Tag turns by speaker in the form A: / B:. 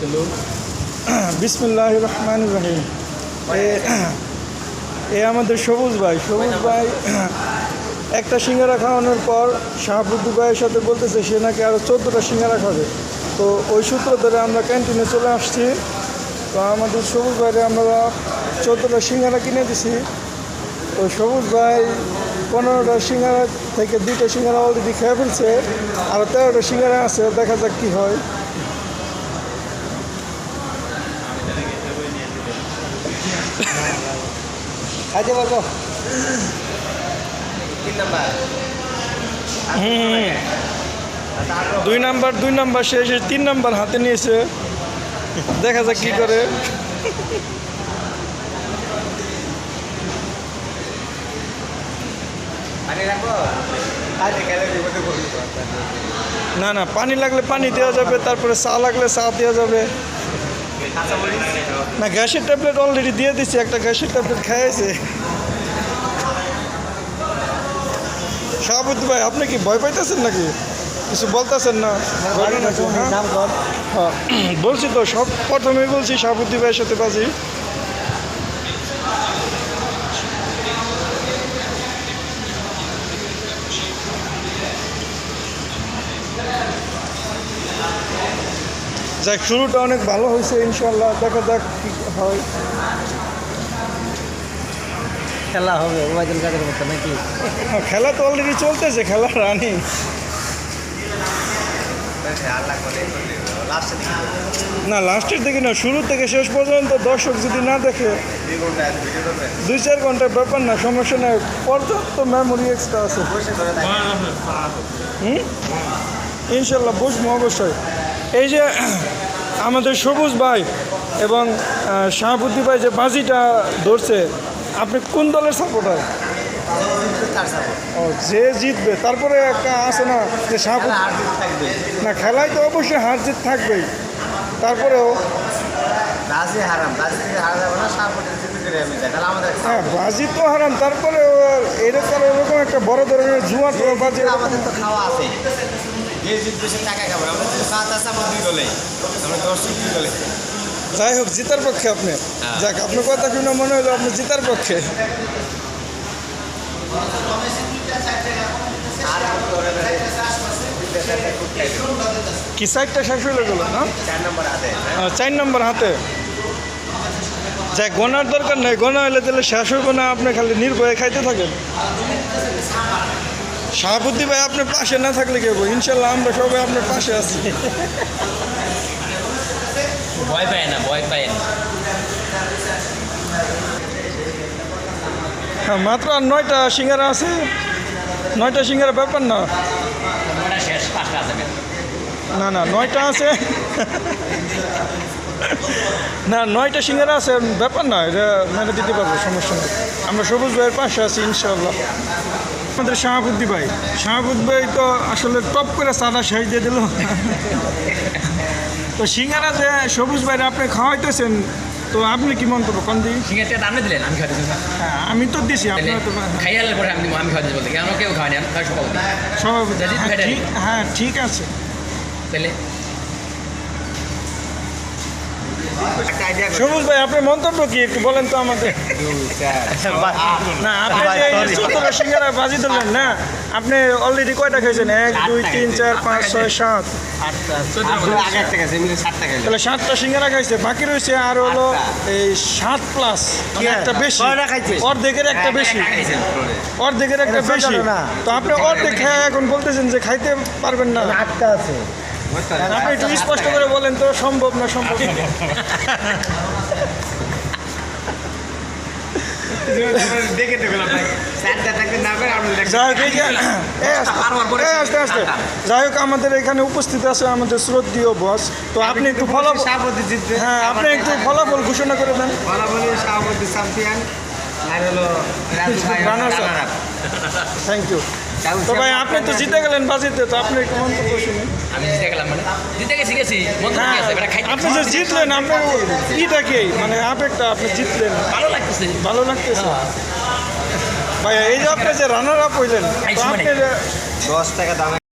A: চলো
B: বিসমুল্লাহ রহমান রহিম। এ- আমাদের সবুজ ভাই। সবুজ ভাই, একটা সিঙ্গারা খাওয়ানোর পর শাহাবুদ্দি ভাইয়ের সাথে বলতেছে, সে নাকি আরও চোদ্দোটা সিঙ্গারা খাবে। তো ওই সূত্র ধরে আমরা ক্যান্টিনে চলে আসছি। তো আমাদের সবুজ ভাইরে আমরা চোদ্দোটা সিঙ্গারা কিনে দিছি। তো সবুজ ভাই পনেরোটা সিঙ্গারা থেকে দুইটা সিঙ্গারা অলরেডি খেয়ে ফেলছে। আর তেরোটা সিঙ্গারা আছে, দেখা যাক কী হয়। খাইতে পারব
A: নাম্বার।
B: দুই নাম্বার দুই নাম্বার শেষে তিন নাম্বার হাতে নিয়েছে। দেখা যাক কি করে। না না পানি লাগলে পানি দেওয়া যাবে তারপরে চা লাগলে চা দেওয়া যাবে। না গ্যাসের ট্যাবলেট অলরেডি দিয়ে দিছি একটা গ্যাসের ট্যাবলেট খেয়েছে শাহাবুদ্দি ভাই আপনি কি ভয় পাইতেছেন নাকি? কিছু বলতেছেন না? নাকি, হ্যাঁ? হ্যাঁ, বলছি তো সব প্রথমে বলছি শাহাবুদ্দি ভাইয়ের সাথে বাজি। যাক শুরুটা অনেক ভালো হয়েছে ইনশাল্লাহ দেখা যাক কি হয়।
C: খেলা হবে ওবায়দুল কাদের মতো নাকি?
B: হ্যাঁ, খেলা তো অলরেডি চলতেছে খেলা রানিং। না লাস্টের দিকে না শুরু থেকে শেষ পর্যন্ত দর্শক যদি না দেখে
A: দুই
B: চার ঘণ্টার ব্যাপার না সমস্যা নেই পর্যাপ্ত মেমোরি এক্সট্রা আছে। হুম? ইনশাল্লাহ বসবো অবশ্যই। এই যে আমাদের সবুজ ভাই এবং শাহাবুদ্দি ভাই যে বাজিটা ধরছে আপনি কোন দলের সাপোর্টার ও যে জিতবে তারপরে একটা আছে না যে শাহাবুদ্দি না খেলায় তো অবশ্যই হার জিত থাকবেই তারপরেও হ্যাঁ বাজি তো হারাম তারপরে এরকম এরকম একটা বড় ধরনের জুয়া বাজি
A: আমাদের তো খাওয়া আছে। যে জিতবে সে টাকা খাবে। আমরা সাত আছে আমার দুই দলে আমরা দর্শক দুই দলে
B: যাই হোক জিতার পক্ষে আপনি। যাক আপনার কথা শুনে মনে হলো আপনি জিতার পক্ষে। কি সাইডটা শেষ হয়ে গেল না?
A: চার নম্বর হাতে
B: চার নম্বর হাতে। যাই গোনার দরকার নেই। গোনা হলে তাহলে শেষ হইব না আপনি খালি নির্ভয়ে খাইতে থাকেন। শাহাবুদ্দি ভাই আপনার পাশে না থাকলে কি হব ইনশাল্লাহ আমরা সবাই আপনার পাশে আছি।
C: ভয় পায় না ভয় পায় না।
B: হ্যাঁ মাত্র আর নয়টা সিঙ্গারা আছে। নয়টা সিঙ্গারা ব্যাপার না। না না নয়টা আছে। না নয়টা সিঙ্গারা আছে ব্যাপার না এটা মেনে দিতে পারব সমস্যা নেই। আমরা সবুজ ভাইয়ের পাশে আছি ইনশাল্লাহ। আমাদের শাহাবুদ্দি ভাই। শাহাবুদ্দি ভাই তো আসলে টপ করে সাদা সাইজ দিয়ে দিল। তো সিঙ্গারা যে সবুজ ভাইরা আপনি খাওয়াইতেছেন তো আপনি কি মন্তব্য কোন দিন
C: আছে আপনি দিলেন আমি খাওয়া দিচ্ছি
B: হ্যাঁ আমি তো দিছি আপনার তো
C: খাইয়ে পরে আমি আমি খাওয়া বলতে কেন কেউ খাওয়ানি আমি খাওয়া সভাপতি।
B: সভাপতি হ্যাঁ, ঠিক হ্যাঁ ঠিক আছে।
C: তাহলে
B: সবুজ ভাই আপনার মন্তব্য কি? একটু বলেন তো আমাদের। না সিঙ্গারা বাজি। না আপনি অলরেডি কয়টা খেয়েছেন? এক দুই তিন চার পাঁচ ছয় সাত। তাহলে সাতটা সিঙ্গারা খাইছে। বাকি রয়েছে আর হলো এই সাত প্লাস একটা বেশি? অর্ধেকের একটা বেশি। অর্ধেকের একটা বেশি।
A: না।
B: তো আপনি অর্ধেক খেয়ে এখন বলতেছেন যে খাইতে পারবেন না।
A: আটটা আছে।
B: আপনি একটু স্পষ্ট করে বলেন তো সম্ভব না সম্ভব না?
A: দেখে দেখলাম
B: যাই হোক আমাদের এখানে উপস্থিত আছে আমাদের শ্রদ্ধীয় বস তো আপনি একটু ফলাফল হ্যাঁ আপনি একটু ফলাফল ঘোষণা করে দেন।
A: আর হলো
B: থ্যাংক ইউ তো ভাই আপনি তো জিতে গেলেন বাজিতে তো আপনি
C: আমি জিতে গেলাম মানে। জিতে গেছি গেছি।
B: হ্যাঁ আপনি যে জিতলেন আপনার ইটা কি মানে আবেগটা আপনি জিতলেন।
C: ভালো লাগতেছে।
B: ভালো লাগতেছে। ভাই এই যে আপনি যে রানার আপ হইলেন তো
C: খাইছি।
B: আপনি যে
A: দশ টাকা দামে